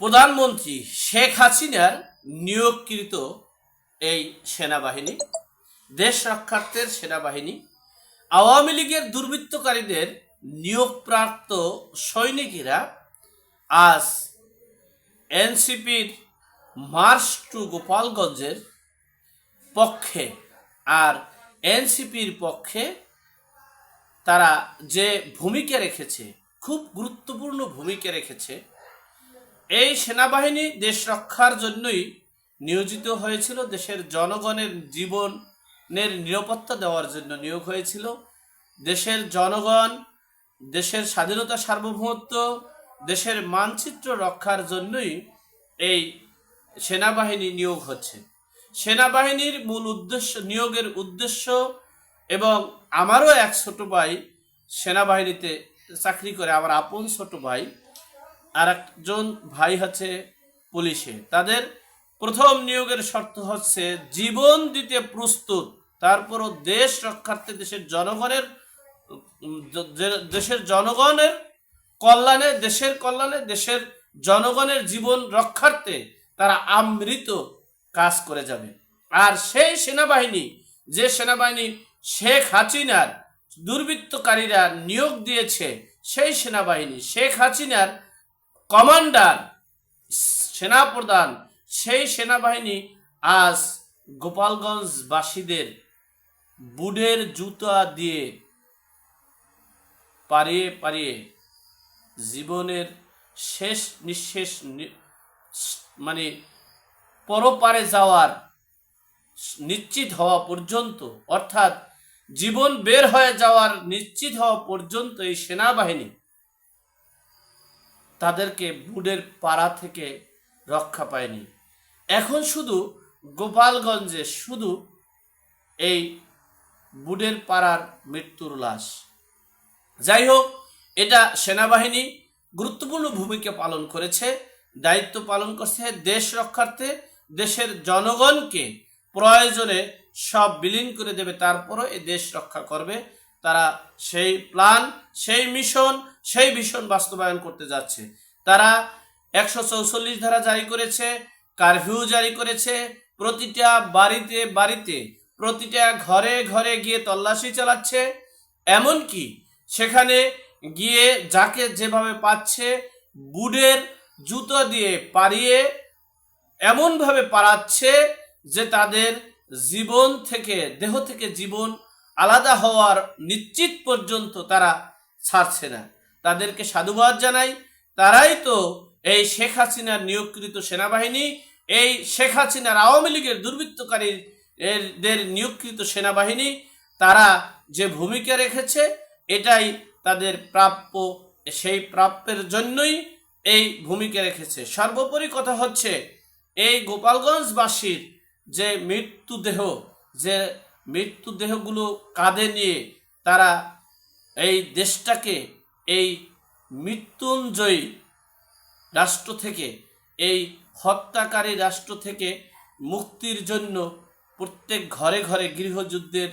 প্রধানমন্ত্রী শেখ হাসিনার নিয়োগকৃত এই সেনাবাহিনী, দেশ রক্ষার্থের সেনাবাহিনী, আওয়ামী লীগের দুর্বৃত্তকারীদের নিয়োগপ্রাপ্ত সৈনিকেরা আজ এনসিপির মার্চ টু গোপালগঞ্জের পক্ষে আর এনসিপির পক্ষে তারা যে ভূমিকা রেখেছে, খুব গুরুত্বপূর্ণ ভূমিকা রেখেছে এই সেনাবাহিনী দেশ রক্ষার জন্যই নিয়োজিত হয়েছিল, দেশের জনগণের জীবনের নিরাপত্তা দেওয়ার জন্য নিয়োগ হয়েছিল। দেশের জনগণ, দেশের স্বাধীনতা সার্বভৌমত্ব, দেশের মানচিত্র রক্ষার জন্যই এই সেনাবাহিনী নিয়োগ হচ্ছে। সেনাবাহিনীর মূল উদ্দেশ্য, নিয়োগের উদ্দেশ্য এবং আমারও এক ছোট ভাই সেনাবাহিনীতে চাকরি করে, আমার আপন ছোট ভাই আর একজন ভাই হচ্ছে পুলিশে। তাদের প্রথম নিয়োগের শর্ত হচ্ছে জীবন দিতে প্রস্তুত। তারপরও দেশ রক্ষার্থে দেশের জনগণের দেশের জনগণের কল্যাণে, দেশের কল্যাণে, দেশের জনগণের জীবন রক্ষার্থে তারা আমৃত কাজ করে যাবে। আর সেই সেনাবাহিনী, যে সেনাবাহিনী শেখ হাসিনার দুর্বৃত্তকারীরা নিয়োগ দিয়েছে, সেই সেনাবাহিনী শেখ হাসিনার কমান্ডার, সেনাপ্রধান, সেই সেনাবাহিনী আজ গোপালগঞ্জবাসীদের বুডের জুতা দিয়ে পারিয়ে পারিয়ে জীবনের শেষ নিঃশেষ মানে পরপারে যাওয়ার নিশ্চিত হওয়া পর্যন্ত, অর্থাৎ জীবন বের হয়ে যাওয়ার নিশ্চিত হওয়া পর্যন্ত এই সেনাবাহিনী তাদেরকে বুডের পাড়া থেকে রক্ষা পায়নি। এখন শুধু গোপালগঞ্জে শুধু এই বুডের পাড়ার মৃত্যুর লাশ। যাই হোক, এটা সেনাবাহিনী গুরুত্বপূর্ণ ভূমিকা পালন করেছে, দায়িত্ব পালন করছে দেশ রক্ষার্থে, দেশের জনগণকে প্রয়োজনে সব বিলীন করে দেবে, তারপরও এ দেশ রক্ষা করবে। তারা সেই প্ল্যান সেই মিশন সেই ভীষণ বাস্তবায়ন করতে যাচ্ছে। তারা একশো চৌচল্লিশ ধারা জারি করেছে কারফিউ জারি করেছে, প্রতিটা বাড়িতে বাড়িতে, প্রতিটা ঘরে ঘরে গিয়ে তল্লাশি চালাচ্ছে। এমনকি সেখানে গিয়ে যাকে যেভাবে পাচ্ছে বুডের জুতো দিয়ে পারিয়ে এমনভাবে পারাচ্ছে যে তাদের জীবন থেকে, দেহ থেকে জীবন আলাদা হওয়ার নিশ্চিত পর্যন্ত তারা ছাড়ছে না। তাদেরকে সাধুবাদ জানাই। তারাই তো এই শেখ হাসিনার নিয়োগকৃত সেনাবাহিনী, এই শেখ হাসিনার আওয়ামী লীগের দুর্বৃত্তকারী এদের নিয়োগকৃত সেনাবাহিনী, তারা যে ভূমিকা রেখেছে, এটাই তাদের প্রাপ্য, সেই প্রাপ্যের জন্যই এই ভূমিকা রেখেছে। সর্বোপরি কথা হচ্ছে, এই গোপালগঞ্জবাসীর যে মৃত্যুদেহ যে মৃত্যুদেহগুলো কাঁধে নিয়ে তারা এই দেশটাকে, এই মৃত্যুঞ্জয়ী রাষ্ট্র থেকে, এই হত্যাকারী রাষ্ট্র থেকে মুক্তির জন্য প্রত্যেক ঘরে ঘরে গৃহযুদ্ধের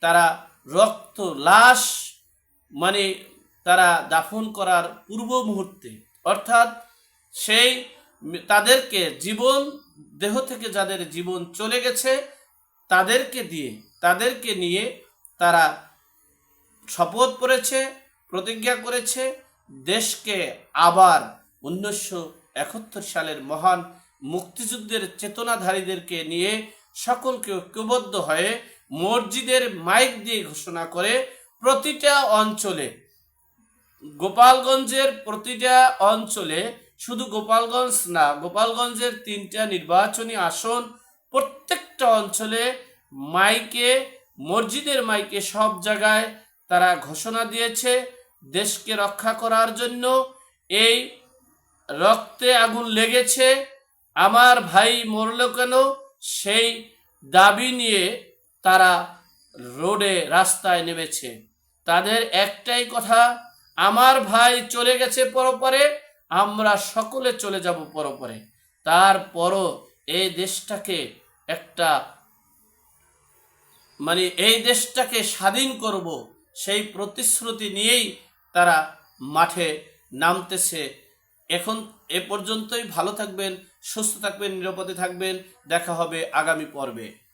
তারা রক্ত লাশ মানে তারা দাফন করার পূর্ব মুহূর্তে। অর্থাৎ সেই তাদেরকে জীবন, দেহ থেকে যাদের জীবন চলে গেছে, তাদেরকে দিয়ে তাদেরকে নিয়ে তারা শপথ করেছে, প্রতিজ্ঞা করেছে। দেশকে আবার উনিশশো একাত্তর সালের মহান মুক্তিযুদ্ধের চেতনাধারীদেরকে নিয়ে সকলকে ঐক্যবদ্ধ হয়ে মসজিদের মাইক দিয়ে ঘোষণা করে প্রতিটা অঞ্চলে, গোপালগঞ্জের প্রতিটা অঞ্চলে, শুধু গোপালগঞ্জ না, গোপালগঞ্জের তিনটা নির্বাচনী আসন প্রত্যেকটা অঞ্চলে মাইকে, মসজিদের মাইকে সব জায়গায় তারা ঘোষণা দিয়েছে দেশকে রক্ষা করার জন্য। এই রক্তে আগুন লেগেছে। আমার ভাই মরল কেন? সেই দাবি নিয়ে তারা রোডে রাস্তায় নেমেছে। তাদের একটাই কথা, আমার ভাই চলে গেছে পরপরে, আমরা সকলে চলে যাব পরপরে। তারপরও এই দেশটাকে একটা মানে এই দেশটাকে স্বাধীন করব, সেই প্রতিশ্রুতি নিয়েই তারা মাঠে নামতেছে। এখন এ পর্যন্তই ভালো থাকবেন, সুস্থ থাকবেন, নিরাপদে থাকবেন। দেখা হবে আগামী পর্বে।